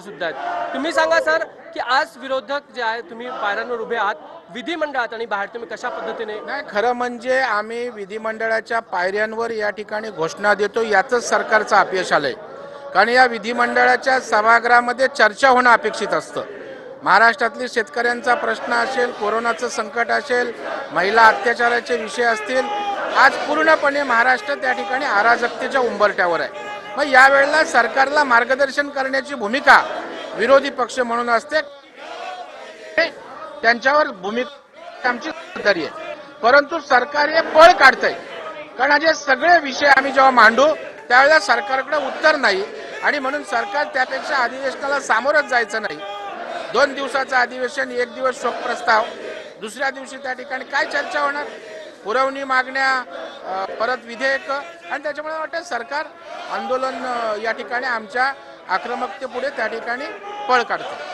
सुद्धा आहेत. तुम्ही सांगा सर की आज विरोधक जे आहे तुम्ही पायऱ्यांवर उभे आहात विधिमंडळात आणि बाहेर तुम्ही कशा पद्धतीने नाही खरं म्हणजे आम्ही विधिमंडळाच्या पायऱ्यांवर या ठिकाणी घोषणा देतो याचंच सरकारचं अपयश आलंय कारण या विधिमंडळाच्या सभागृहामध्ये चर्चा होणं अपेक्षित असतं. महाराष्ट्रातली शेतकऱ्यांचा प्रश्न असेल कोरोनाचं संकट असेल महिला अत्याचाराचे विषय असतील आज पूर्णपणे महाराष्ट्र त्या ठिकाणी अराजकतेच्या उंबरट्यावर आहे. मग यावेळेला सरकारला मार्गदर्शन करण्याची भूमिका विरोधी पक्ष म्हणून असते. त्यांच्यावर भूमिका आमची जबाबदारी आहे. परंतु सरकार हे पळ काढतंय. कारण जे सगळे विषय आम्ही जेव्हा मांडू त्यावेळेला सरकारकडे उत्तर नाही. आणि म्हणून सरकार त्यापेक्षा अधिवेशनाला सामोरच जायचं नाही. दोन दिवसाचं अधिवेशन एक दिवस शोक प्रस्ताव दुसऱ्या दिवशी त्या ठिकाणी काय चर्चा होणार? पुरवणी मागण्या परत विधेयक आणि त्याच्यामुळे वाटतं सरकार आंदोलन या ठिकाणी आमच्या आक्रमकतेपुढे त्या ठिकाणी पळ काढतं.